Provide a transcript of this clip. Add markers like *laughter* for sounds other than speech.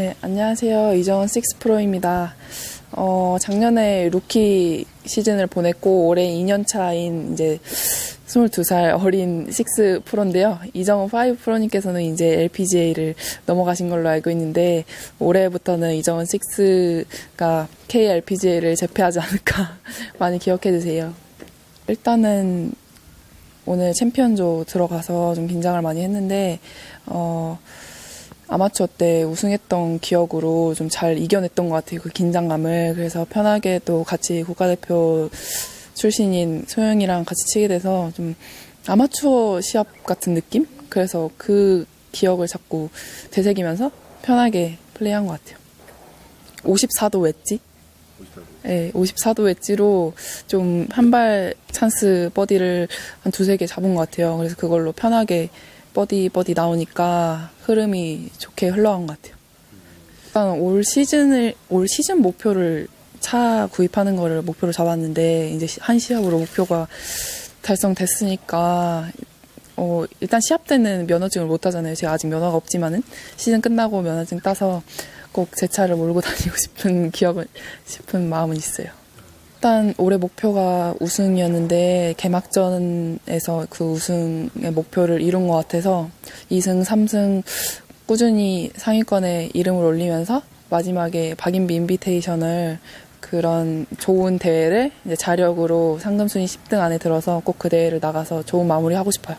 네, 안녕하세요. 이정원 식스프로입니다. 어, 작년에 루키 시즌을 보냈고 올해 2년 차인 이제 22살 어린 식스 프로인데요. 이정원 5 프로님께서는 이제 LPGA를 넘어가신 걸로 알고 있는데 올해부터는 이정원 6가 KLPGA를 제패하지 않을까 *laughs* 많이 기억해 주세요. 일단은 오늘 챔피언조 들어가서 좀 긴장을 많이 했는데 어 아마추어 때 우승했던 기억으로 좀 잘 이겨냈던 것 같아요. 그 긴장감을. 그래서 편하게 또 같이 국가대표 출신인 소영이랑 같이 치게 돼서 좀 아마추어 시합 같은 느낌? 그래서 그 기억을 자꾸 되새기면서 편하게 플레이한 것 같아요. 54도 웨지? 네, 54도 웨지로 좀 한 발 찬스 버디를 한 두세 개 잡은 것 같아요. 그래서 그걸로 편하게 버디 버디 나오니까 흐름이 좋게 흘러간 것 같아요. 일단 올 시즌을 올 시즌 목표를 차 구입하는 거를 목표로 잡았는데 이제 시- 한 시합으로 목표가 달성됐으니까 어 일단 시합 때는 면허증을 못 따잖아요. 제가 아직 면허가 없지만은 시즌 끝나고 면허증 따서 꼭 제 차를 몰고 *laughs* 다니고 싶은 기억은 싶은 마음은 있어요. 일단 올해 목표가 우승이었는데 개막전에서 그 우승의 목표를 이룬 것 같아서 2승, 3승 꾸준히 상위권에 이름을 올리면서 마지막에 박인비 인비테이션을 그런 좋은 대회를 이제 자력으로 상금 순위 10등 안에 들어서 꼭 그 대회를 나가서 좋은 마무리 하고 싶어요.